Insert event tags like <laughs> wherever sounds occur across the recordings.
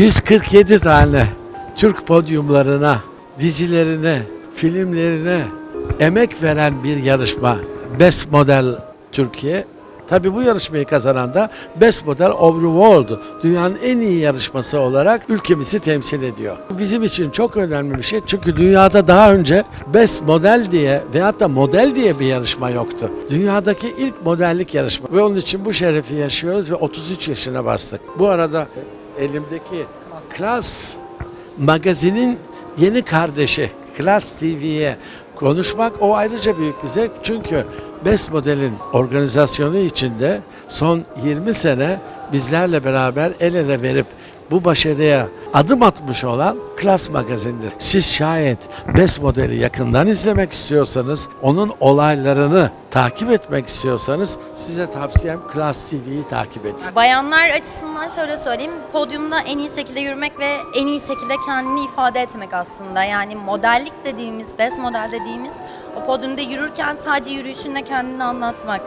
147 tane Türk podyumlarına, dizilerine, filmlerine emek veren bir yarışma. Best Model Türkiye. Tabii bu yarışmayı kazanan da Best Model of the World, dünyanın en iyi yarışması olarak ülkemizi temsil ediyor. Bu bizim için çok önemli bir şey çünkü dünyada daha önce Best Model diye veyahut da model diye bir yarışma yoktu. Dünyadaki ilk modellik yarışma ve onun için bu şerefi yaşıyoruz ve 33 yaşına bastık. Bu arada elimdeki Class magazinin yeni kardeşi Class TV'ye konuşmak o ayrıca büyük bir zevk. Çünkü Best Model'in organizasyonu içinde son 20 sene bizlerle beraber el ele verip bu başarıya adım atmış olan Class Magazin'dir. Siz şayet Best Model'i yakından izlemek istiyorsanız, onun olaylarını takip etmek istiyorsanız size tavsiyem Class TV'yi takip edin. Bayanlar açısından şöyle söyleyeyim, podyumda en iyi şekilde yürümek ve en iyi şekilde kendini ifade etmek aslında. Yani modellik dediğimiz, best model dediğimiz o podyumda yürürken sadece yürüyüşünle kendini anlatmak.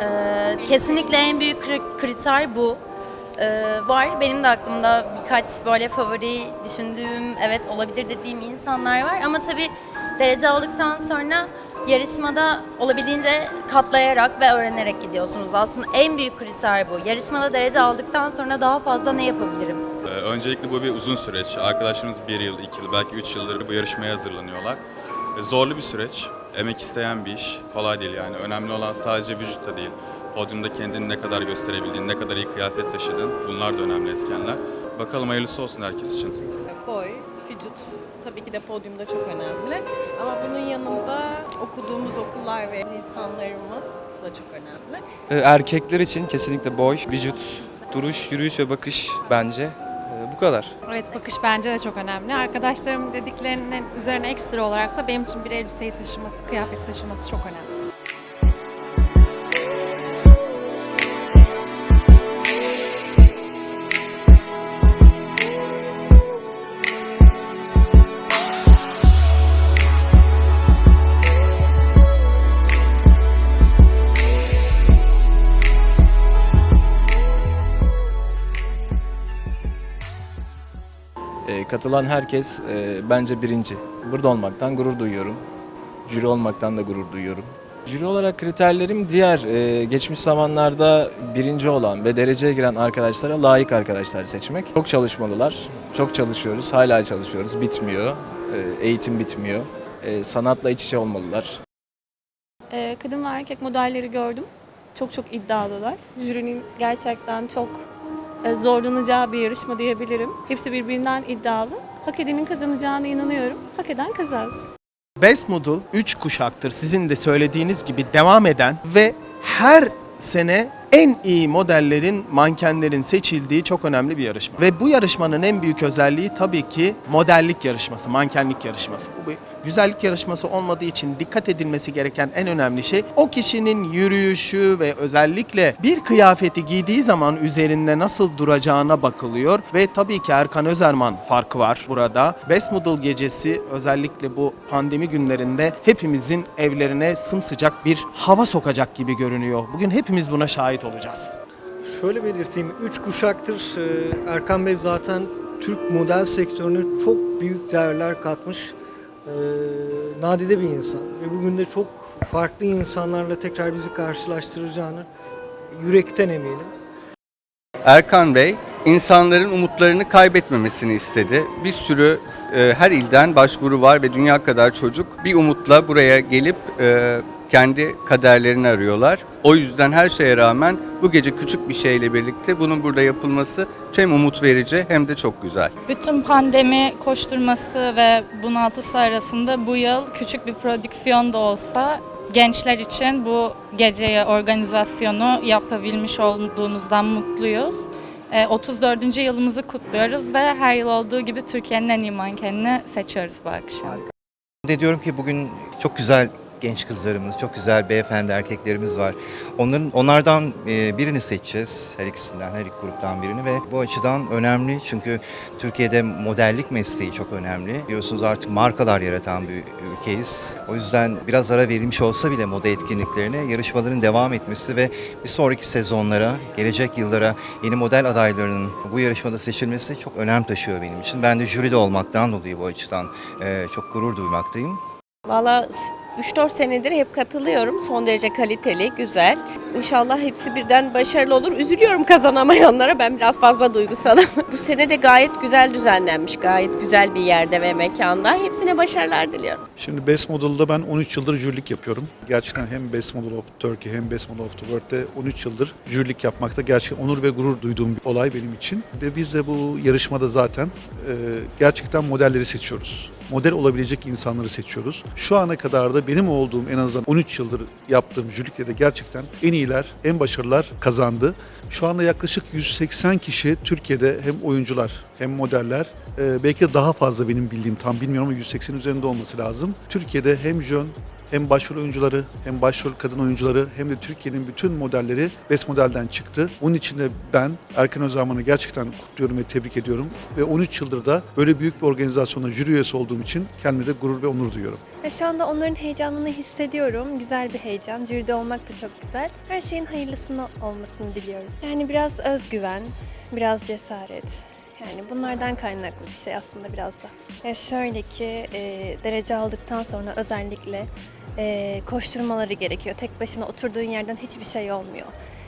Ee, kesinlikle en büyük kri- kriter bu. Ee, var benim de aklımda birkaç böyle favori düşündüğüm, evet olabilir dediğim insanlar var. Ama tabii derece aldıktan sonra yarışmada olabildiğince katlayarak ve öğrenerek gidiyorsunuz. Aslında en büyük kriter bu. Yarışmada derece aldıktan sonra daha fazla ne yapabilirim? Ee, Öncelikle bu bir uzun süreç. Arkadaşlarımız bir yıl, iki yıl, belki üç yıldır bu yarışmaya hazırlanıyorlar. Ee, Zorlu bir süreç, emek isteyen bir iş. Kolay değil yani. Önemli olan sadece vücutta değil. Podyumda kendini ne kadar gösterebildiğin, ne kadar iyi kıyafet taşıdın. Bunlar da önemli etkenler. Bakalım hayırlısı olsun herkes için. Boy, vücut tabii ki de podyumda çok önemli. Ama bunun yanında okuduğumuz okullar ve insanlarımız da çok önemli. Ee, Erkekler için kesinlikle boy, vücut, duruş, yürüyüş ve bakış bence. Ee, Bu kadar. Evet bakış bence de çok önemli. Arkadaşlarım dediklerinin üzerine ekstra olarak da benim için bir elbiseyi taşıması, kıyafet taşıması çok önemli. Katılan herkes e, bence birinci. Burada olmaktan gurur duyuyorum. Jüri olmaktan da gurur duyuyorum. Jüri olarak kriterlerim diğer e, geçmiş zamanlarda birinci olan ve dereceye giren arkadaşlara layık arkadaşlar seçmek. Çok çalışmalılar. Çok çalışıyoruz. Hala çalışıyoruz. Bitmiyor. E, eğitim bitmiyor. E, sanatla iç içe olmalılar. Ee, kadın ve erkek modelleri gördüm. Çok çok iddialılar. Jürinin gerçekten çok e, zorlanacağı bir yarışma diyebilirim. Hepsi birbirinden iddialı. Hak edenin kazanacağına inanıyorum. Hak eden kazansın. Best Model 3 kuşaktır sizin de söylediğiniz gibi devam eden ve her sene en iyi modellerin, mankenlerin seçildiği çok önemli bir yarışma. Ve bu yarışmanın en büyük özelliği tabii ki modellik yarışması, mankenlik yarışması. Bu bir güzellik yarışması olmadığı için dikkat edilmesi gereken en önemli şey o kişinin yürüyüşü ve özellikle bir kıyafeti giydiği zaman üzerinde nasıl duracağına bakılıyor ve tabii ki Erkan Özerman farkı var burada. Best Model gecesi özellikle bu pandemi günlerinde hepimizin evlerine sımsıcak bir hava sokacak gibi görünüyor. Bugün hepimiz buna şahit olacağız. Şöyle belirteyim, üç kuşaktır e, Erkan Bey zaten Türk model sektörüne çok büyük değerler katmış e, nadide bir insan. Ve bugün de çok farklı insanlarla tekrar bizi karşılaştıracağını yürekten eminim. Erkan Bey insanların umutlarını kaybetmemesini istedi. Bir sürü e, her ilden başvuru var ve dünya kadar çocuk bir umutla buraya gelip e, kendi kaderlerini arıyorlar. O yüzden her şeye rağmen bu gece küçük bir şeyle birlikte bunun burada yapılması hem umut verici hem de çok güzel. Bütün pandemi koşturması ve bunaltısı arasında bu yıl küçük bir prodüksiyon da olsa gençler için bu geceye organizasyonu yapabilmiş olduğunuzdan mutluyuz. Ee, 34. yılımızı kutluyoruz ve her yıl olduğu gibi Türkiye'nin en iyi mankenini seçiyoruz bu akşam. De diyorum ki bugün çok güzel genç kızlarımız, çok güzel beyefendi erkeklerimiz var. Onların onlardan e, birini seçeceğiz. Her ikisinden, her iki gruptan birini ve bu açıdan önemli çünkü Türkiye'de modellik mesleği çok önemli. Biliyorsunuz artık markalar yaratan bir ülkeyiz. O yüzden biraz ara verilmiş olsa bile moda etkinliklerine yarışmaların devam etmesi ve bir sonraki sezonlara, gelecek yıllara yeni model adaylarının bu yarışmada seçilmesi çok önem taşıyor benim için. Ben de jüride olmaktan dolayı bu açıdan e, çok gurur duymaktayım. Valla 3-4 senedir hep katılıyorum. Son derece kaliteli, güzel. İnşallah hepsi birden başarılı olur. Üzülüyorum kazanamayanlara. Ben biraz fazla duygusalım. <laughs> Bu sene de gayet güzel düzenlenmiş. Gayet güzel bir yerde ve mekanda. Hepsine başarılar diliyorum. Şimdi Best Model'da ben 13 yıldır jürilik yapıyorum. Gerçekten hem Best Model of Turkey hem Best Model of the World'de 13 yıldır jürilik yapmakta gerçekten onur ve gurur duyduğum bir olay benim için. Ve biz de bu yarışmada zaten e, gerçekten modelleri seçiyoruz. Model olabilecek insanları seçiyoruz. Şu ana kadar da benim olduğum en azından 13 yıldır yaptığım jürilikte de gerçekten en iyiler, en başarılılar kazandı. Şu anda yaklaşık 180 kişi Türkiye'de hem oyuncular hem modeller e, belki daha fazla benim bildiğim tam bilmiyorum ama 180 üzerinde olması lazım. Türkiye'de hem jön hem başrol oyuncuları hem başrol kadın oyuncuları hem de Türkiye'nin bütün modelleri Best Model'den çıktı. Onun için de ben Erkan Özarman'ı gerçekten kutluyorum ve tebrik ediyorum. Ve 13 yıldır da böyle büyük bir organizasyonda jüri üyesi olduğum için kendime de gurur ve onur duyuyorum. Ve şu anda onların heyecanını hissediyorum. Güzel bir heyecan. Jüride olmak da çok güzel. Her şeyin hayırlısını olmasını diliyorum. Yani biraz özgüven, biraz cesaret. Yani bunlardan kaynaklı bir şey aslında biraz da. Ya şöyle ki e, derece aldıktan sonra özellikle e, koşturmaları gerekiyor. Tek başına oturduğun yerden hiçbir şey olmuyor.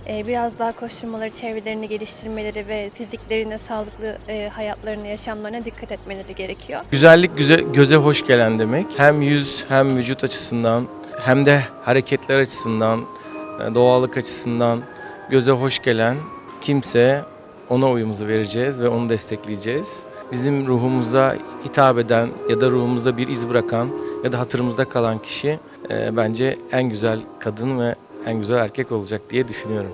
E, biraz daha koşturmaları, çevrelerini geliştirmeleri ve fiziklerine, sağlıklı e, hayatlarını, yaşamlarına dikkat etmeleri gerekiyor. Güzellik göze, göze hoş gelen demek. Hem yüz hem vücut açısından hem de hareketler açısından, e, doğallık açısından göze hoş gelen kimse ona oyumuzu vereceğiz ve onu destekleyeceğiz. Bizim ruhumuza hitap eden ya da ruhumuzda bir iz bırakan ya da hatırımızda kalan kişi e, bence en güzel kadın ve en güzel erkek olacak diye düşünüyorum.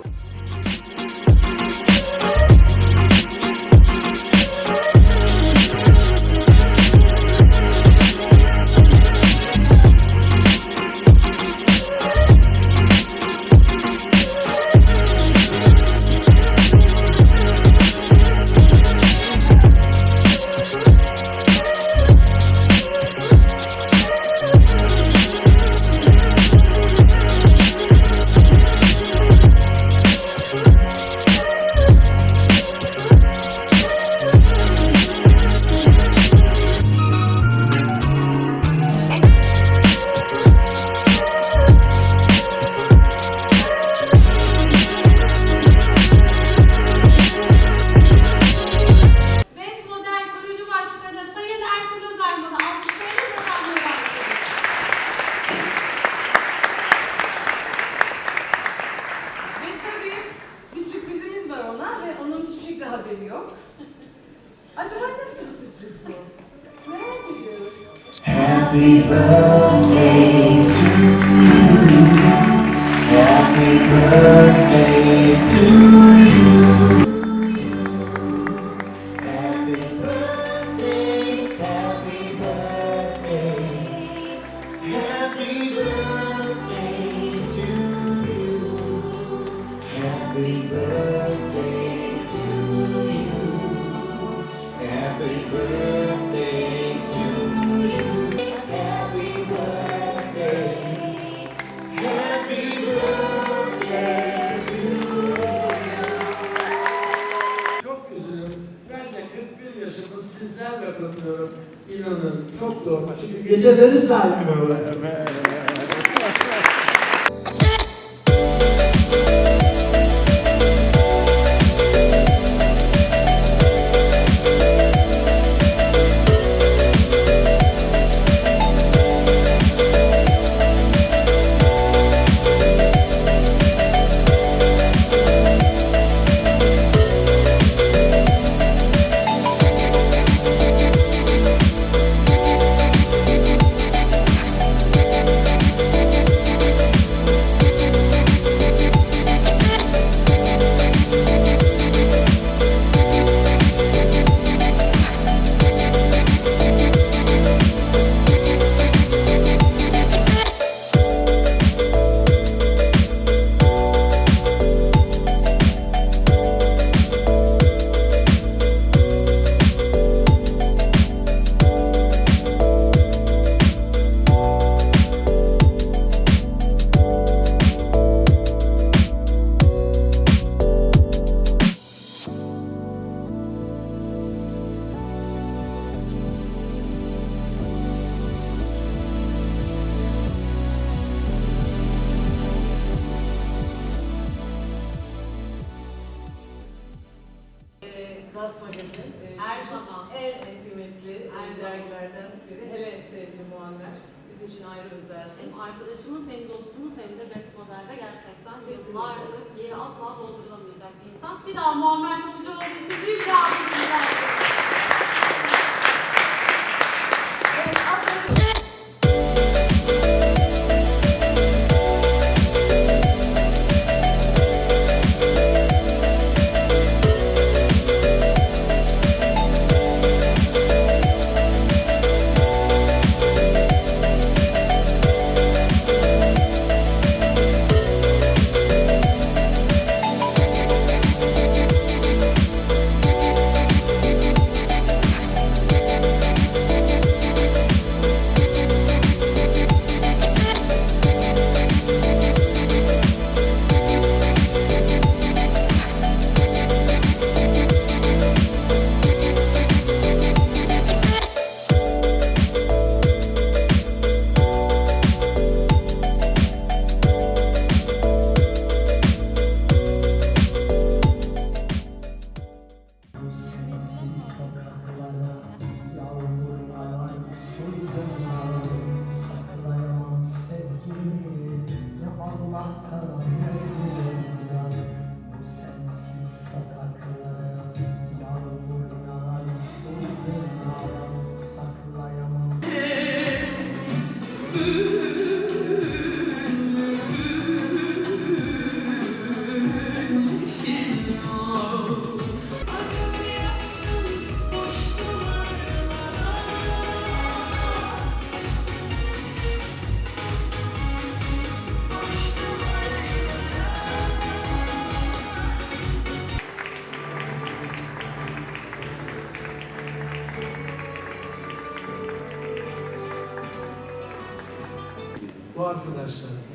chegando e sai. Arkadaşımız hem dostumuz hem de best modelde gerçekten yıllardır yeri asla doldurulamayacak bir insan. Bir daha Muammer Kapıcı olduğu için büyük bir alkış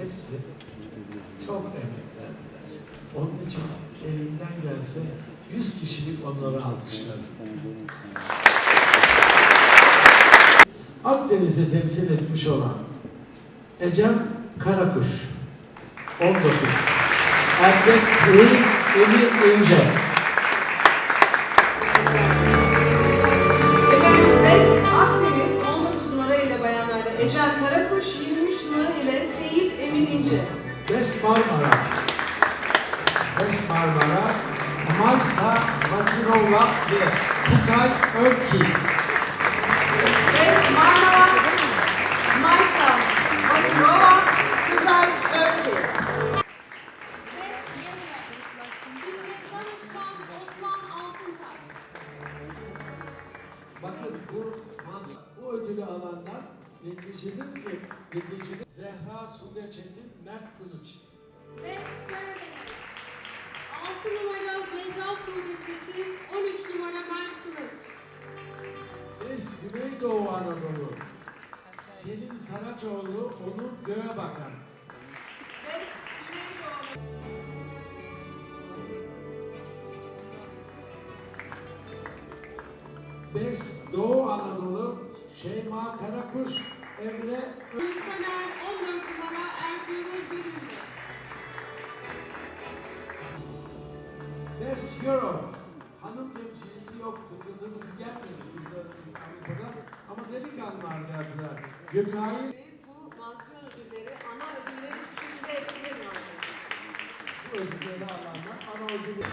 hepsi çok emek verdiler. Onun için elimden gelse 100 kişilik onları alkışlarım. Akdeniz'i temsil etmiş olan Ecem Karakuş 19 Erkek Seyit Emir İnce Suudi Çetin, 13 numara Mert Kılıç. Biz Güneydoğu Anadolu. Selin Saraçoğlu, Onur Göğebakan. Best Güneydoğu. Bes Doğu Anadolu, Şeyma Karakuş, Emre Ö- Ültener 14 numara Ertuğrul Gürüldü. Best Euro. Hanım temsilcisi yoktu. Kızımız gelmedi kızlarımız Avrupa'dan. Ama delikanlılar geldiler. Gökay'ın Bu mansiyon ödülleri, ana ödülleri hiçbir şekilde eskilemiyor. bu ödülleri alanlar ana ödülü.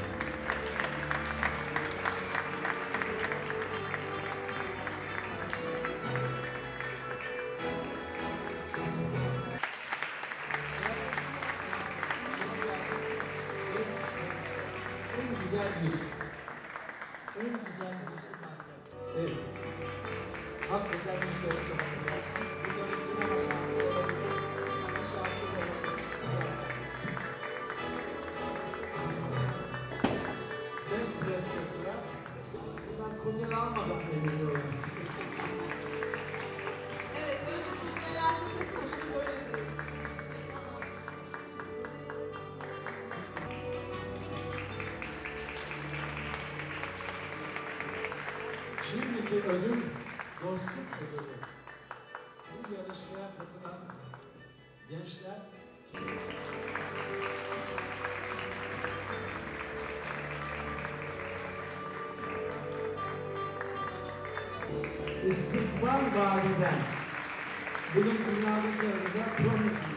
Güzel yüz. ödül dostluk ödülü. Bu yarışmaya katılan gençler İstikbal Vadiden bugün dünyadaki yarıda Promise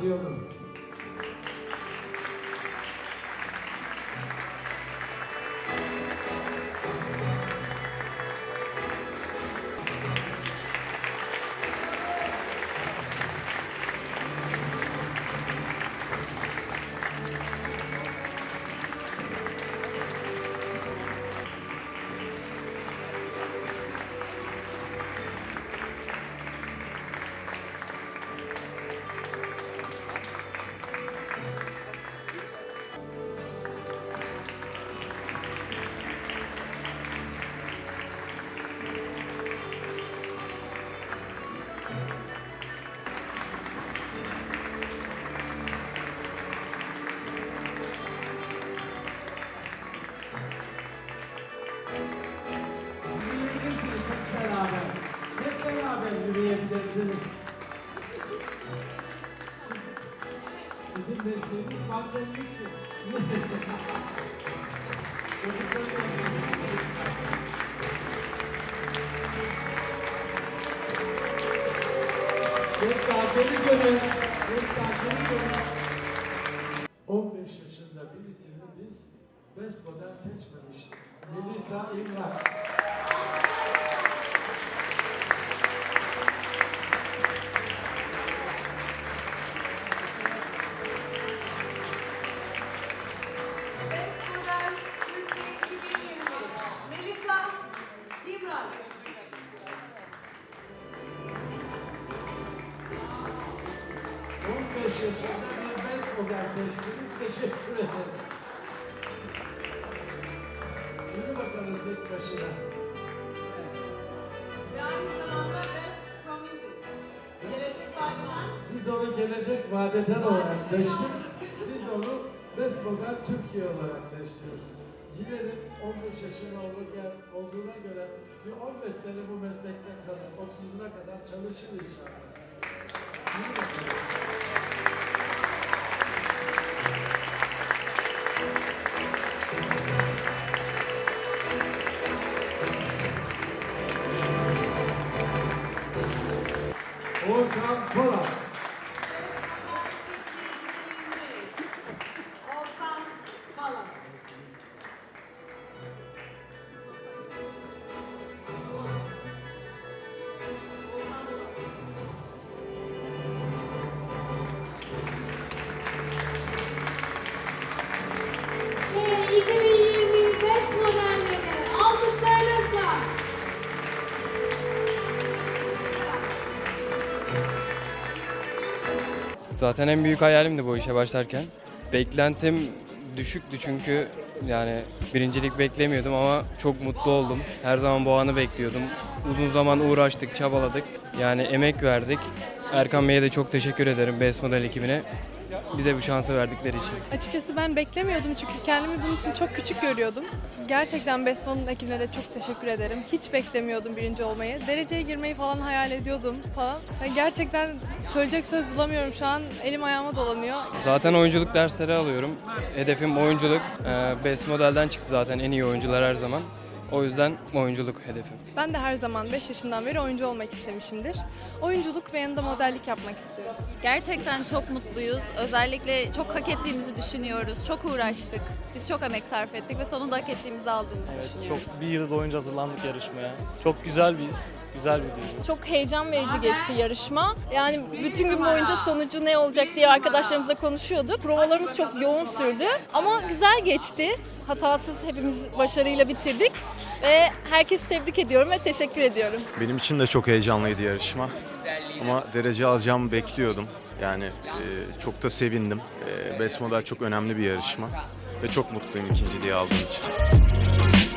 수염은 best model seçmemiştik. Melisa İmrak. Vadeden olarak seçtik. Siz onu best model Türkiye olarak seçtiniz. Dilerim 15 yaşında olduğuna göre bir 15 sene bu meslekte kalır. 30'una kadar çalışır inşallah. Oğuzhan Polat. Zaten en büyük hayalimdi bu işe başlarken. Beklentim düşüktü çünkü yani birincilik beklemiyordum ama çok mutlu oldum. Her zaman bu anı bekliyordum. Uzun zaman uğraştık, çabaladık. Yani emek verdik. Erkan Bey'e de çok teşekkür ederim Best Model ekibine. Bize bu şansı verdikleri için. Açıkçası ben beklemiyordum çünkü kendimi bunun için çok küçük görüyordum. Gerçekten Besmo'nun ekibine de çok teşekkür ederim. Hiç beklemiyordum birinci olmayı. Dereceye girmeyi falan hayal ediyordum falan. Ve gerçekten söyleyecek söz bulamıyorum şu an. Elim ayağıma dolanıyor. Zaten oyunculuk dersleri alıyorum. Hedefim oyunculuk. Ee, Best Model'den çıktı zaten en iyi oyuncular her zaman. O yüzden oyunculuk hedefim. Ben de her zaman 5 yaşından beri oyuncu olmak istemişimdir. Oyunculuk ve yanında modellik yapmak istiyorum. Gerçekten çok mutluyuz. Özellikle çok hak ettiğimizi düşünüyoruz. Çok uğraştık. Biz çok emek sarf ettik ve sonunda hak ettiğimizi aldığımızı düşünüyoruz. Çok bir yıl boyunca hazırlandık yarışmaya. Çok güzel bir his, güzel bir duygu. Çok heyecan verici geçti yarışma. Yani bütün gün boyunca sonucu ne olacak diye arkadaşlarımızla konuşuyorduk. Provalarımız çok yoğun sürdü ama güzel geçti. Hatasız hepimiz başarıyla bitirdik ve herkesi tebrik ediyorum ve teşekkür ediyorum. Benim için de çok heyecanlıydı yarışma. Ama derece alacağımı bekliyordum. Yani e, çok da sevindim. E, Best Model çok önemli bir yarışma. Ve çok mutluyum ikinciliği aldığım için.